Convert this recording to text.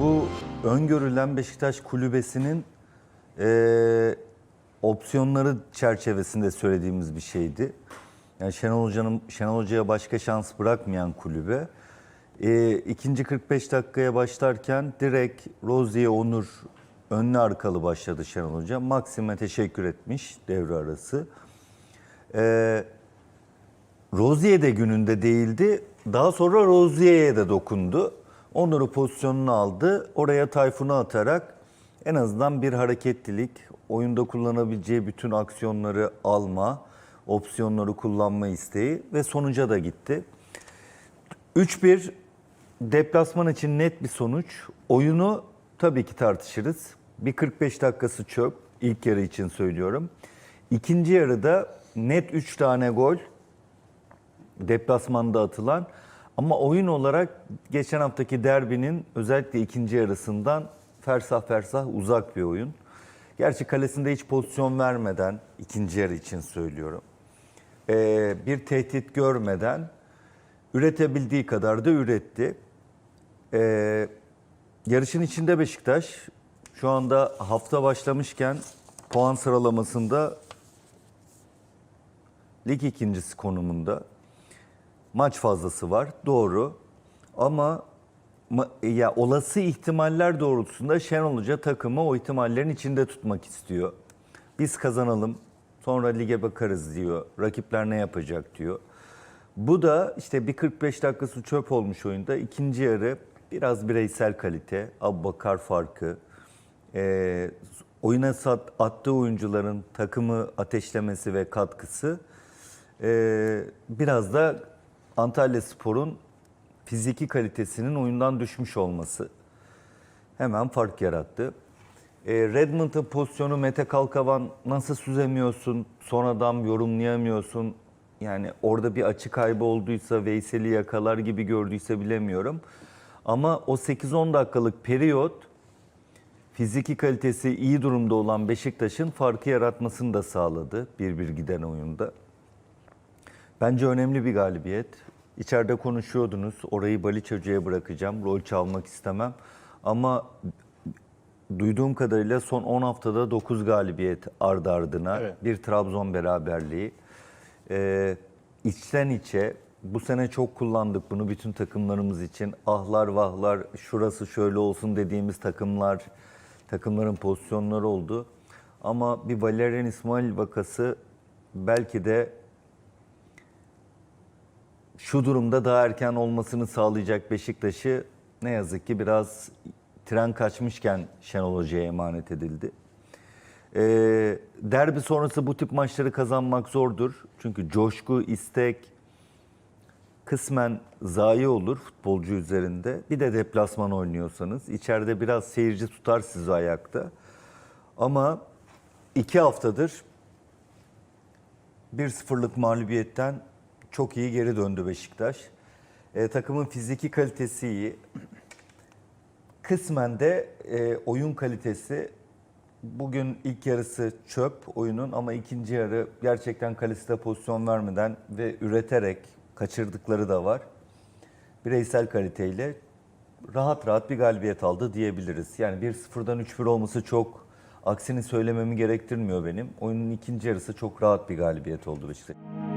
bu öngörülen Beşiktaş kulübesinin eee, opsiyonları çerçevesinde söylediğimiz bir şeydi. Yani Şenol Hoca'nın Şenol Hoca'ya başka şans bırakmayan kulübe. Eee ikinci 45 dakikaya başlarken direkt Rozier Onur önlü arkalı başladı Şenol Hoca. Maxim'e teşekkür etmiş devre arası. Eee Rozier de gününde değildi. Daha sonra Rozier'e de dokundu. Onları pozisyonunu aldı. Oraya Tayfun'u atarak en azından bir hareketlilik, oyunda kullanabileceği bütün aksiyonları alma, opsiyonları kullanma isteği ve sonuca da gitti. 3-1 deplasman için net bir sonuç. Oyunu tabii ki tartışırız. Bir 45 dakikası çöp. İlk yarı için söylüyorum. İkinci yarıda net 3 tane gol deplasmanda atılan ama oyun olarak geçen haftaki derbinin özellikle ikinci yarısından fersah fersah uzak bir oyun. Gerçi kalesinde hiç pozisyon vermeden ikinci yarı için söylüyorum. Ee, bir tehdit görmeden üretebildiği kadar da üretti. Ee, yarışın içinde Beşiktaş şu anda hafta başlamışken puan sıralamasında lig ikincisi konumunda. Maç fazlası var doğru ama ma- ya olası ihtimaller doğrultusunda Şenol Hoca takımı o ihtimallerin içinde tutmak istiyor. Biz kazanalım sonra lige bakarız diyor. Rakipler ne yapacak diyor. Bu da işte bir 45 dakikası çöp olmuş oyunda. İkinci yarı biraz bireysel kalite, Abbakar farkı, e, oyuna sat, attığı oyuncuların takımı ateşlemesi ve katkısı e, biraz da Antalya Spor'un fiziki kalitesinin oyundan düşmüş olması hemen fark yarattı. E, Redmond'ın pozisyonu Mete Kalkavan nasıl süzemiyorsun, sonradan yorumlayamıyorsun. Yani orada bir açı kaybı olduysa, Veysel'i yakalar gibi gördüyse bilemiyorum. Ama o 8-10 dakikalık periyot fiziki kalitesi iyi durumda olan Beşiktaş'ın farkı yaratmasını da sağladı bir bir giden oyunda. Bence önemli bir galibiyet. İçeride konuşuyordunuz. Orayı Baliç Hoca'ya bırakacağım. Rol çalmak istemem. Ama duyduğum kadarıyla son 10 haftada 9 galibiyet ardı ardına. Evet. Bir Trabzon beraberliği. Ee, içten içe bu sene çok kullandık bunu bütün takımlarımız için. Ahlar vahlar şurası şöyle olsun dediğimiz takımlar, takımların pozisyonları oldu. Ama bir Valerian İsmail vakası belki de şu durumda daha erken olmasını sağlayacak Beşiktaş'ı ne yazık ki biraz tren kaçmışken Şenol Hoca'ya emanet edildi. Ee, derbi sonrası bu tip maçları kazanmak zordur. Çünkü coşku, istek kısmen zayi olur futbolcu üzerinde. Bir de deplasman oynuyorsanız içeride biraz seyirci tutar sizi ayakta. Ama iki haftadır 1-0'lık mağlubiyetten çok iyi geri döndü Beşiktaş. E, takımın fiziki kalitesi iyi. Kısmen de e, oyun kalitesi bugün ilk yarısı çöp oyunun ama ikinci yarı gerçekten kalesine pozisyon vermeden ve üreterek kaçırdıkları da var. Bireysel kaliteyle rahat rahat bir galibiyet aldı diyebiliriz. Yani 1-0'dan 3-1 olması çok aksini söylememi gerektirmiyor benim. Oyunun ikinci yarısı çok rahat bir galibiyet oldu Beşiktaş.